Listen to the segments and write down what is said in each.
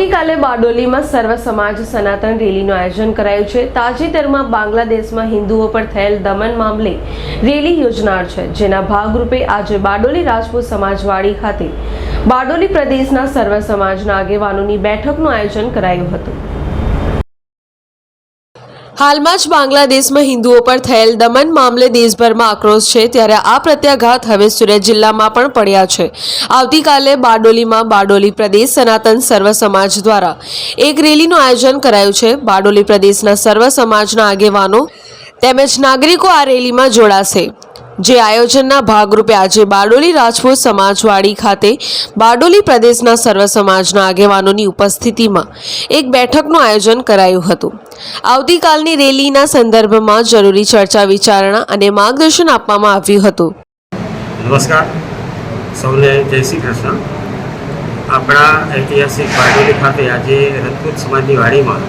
આવતીકાલે બારડોલીમાં સર્વ સમાજ સનાતન રેલીનું આયોજન કરાયું છે. તાજેતરમાં બાંગ્લાદેશમાં હિન્દુઓ પર થયેલ દમન મામલે રેલી યોજનાર છે, જેના ભાગરૂપે આજે બારડોલી રાજપૂત સમાજવાડી ખાતે બારડોલી પ્રદેશના સર્વ સમાજના આગેવાનોની બેઠકનું આયોજન કરાયું હતું. હાલમાં જ બાંગ્લાદેશમાં હિન્દુઓ પર થયેલ દમન મામલે દેશભરમાં આક્રોશ છે, ત્યારે આ પ્રત્યાઘાત હવે સુરત જિલ્લામાં પણ પડ્યા છે. આવતીકાલે બારડોલીમાં બારડોલી પ્રદેશ સનાતન સર્વ સમાજ દ્વારા એક રેલીનું આયોજન કરાયું છે. બારડોલી પ્રદેશના સર્વ સમાજના આગેવાનો તેમજ નાગરિકો આ રેલીમાં જોડાશે. જે આયોજનના ભાગરૂપે આજે બારડોલી રાજપૂત સમાજવાડી ખાતે બારડોલી પ્રદેશના સર્વ સમાજના આગેવાનોની ઉપસ્થિતિમાં એક બેઠકનું આયોજન કરાયું હતું. આવતીકાલની રેલીના સંદર્ભમાં જરૂરી ચર્ચા વિચારણા અને માર્ગદર્શન આપવામાં આવ્યું હતું. નમસ્કાર. સૌને જય શ્રી કૃષ્ણ. આપણા ઐતિહાસિક બારડોલી ખાતે આજે રજપૂત સમાજની વાડીમાં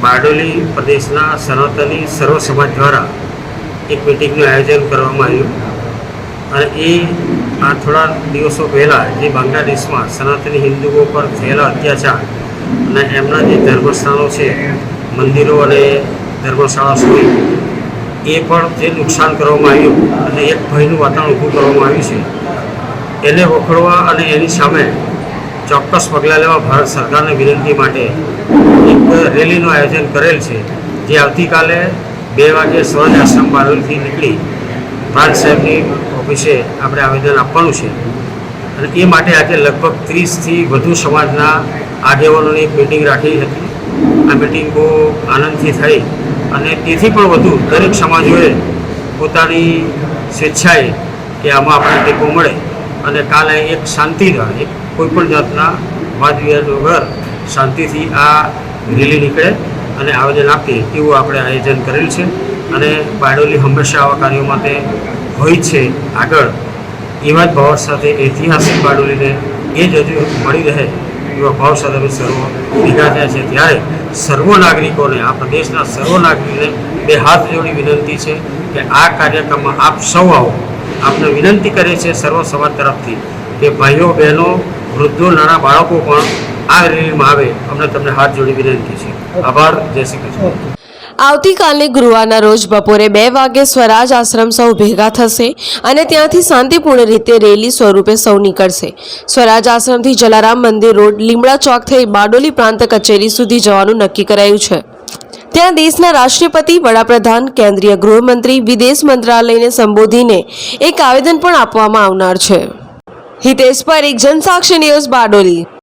બારડોલી પ્રદેશના સનાતની સર્વ સમાજ દ્વારા એક મિટિંગનું આયોજન કરવામાં આવ્યું. અને એ, આ થોડા દિવસો પહેલાં જે બાંગ્લાદેશમાં સનાતની હિન્દુઓ પર થયેલા અત્યાચાર અને એમના જે ધર્મસ્થાનો છે, મંદિરો અને ધર્મશાળા સુધી, એ પણ જે નુકસાન કરવામાં આવ્યું અને એક ભયનું વાતાવરણ ઊભું કરવામાં આવ્યું છે. એને વખોડવા અને એની સામે ચોક્કસ પગલાં લેવા ભારત સરકારને વિનંતી માટે એક રેલીનું આયોજન કરેલ છે, જે આવતીકાલે બે વાગે સ્વર્ણ આશ્રમ બારોલથી નીકળી પાર્ક સાહેબની ઓફિસે આપણે આવેદન આપવાનું છે. અને એ માટે આજે લગભગ ત્રીસથી વધુ સમાજના આગેવાનોની એક મિટિંગ રાખી હતી. આ મિટિંગ બહુ આનંદથી થઈ અને તેથી પણ વધુ દરેક સમાજોએ પોતાની સ્વેચ્છાએ કે આમાં આપણને ટેકો મળે અને કાલે એક શાંતિ રહે કોઈપણ જાતના વાદ વિવાદ વગર શાંતિથી આ રેલી નીકળે. અને આવેદન આપીએ એવું આપણે આયોજન કરેલ છે. અને બારડોલી હંમેશા આવા કાર્યો માટે હોય છે. આગળ, એવા જ ભાવ સાથે ઐતિહાસિક બારડોલીને એ જ હજુ મળી રહે એવા ભાવ સાથે અમે સર્વ ભેગા થયા છે. ત્યારે સર્વ નાગરિકોને, આ પ્રદેશના સર્વ નાગરિકોને બે હાથ જોડી વિનંતી છે કે આ કાર્યક્રમમાં આપ સૌ આવો. આપને વિનંતી કરે છે સર્વ સમાજ તરફથી કે ભાઈઓ, બહેનો, વૃદ્ધો, નાના બાળકો પણ આ રેલીમાં આવે, અમને તમને હાથ જોડી વિનંતી છે. આભાર, જય શ્રી કૃષ્ણ. આવતીકાલે ગુરુવારના રોજ બપોરે બે વાગે સ્વરાજ આશ્રમ સૌ ભેગા થશે અને ત્યાંથી શાંતિપૂર્ણ રીતે રેલી સ્વરૂપે સૌ નીકળશે. સ્વરાજ આશ્રમથી જલારામ મંદિર રોડ, લીમડા ચોક થઈ બારડોલી પ્રાંત કચેરી સુધી જવાનું નક્કી કરાયું છે. ત્યાં દેશના રાષ્ટ્રપતિ, વડાપ્રધાન, કેન્દ્રીય ગૃહમંત્રી, વિદેશ મંત્રાલયને સંબોધીને એક આવેદન પણ આપવામાં આવનાર છે. હિતેશ પરીખ જનસાક્ષી ન્યૂઝ બારડોલી.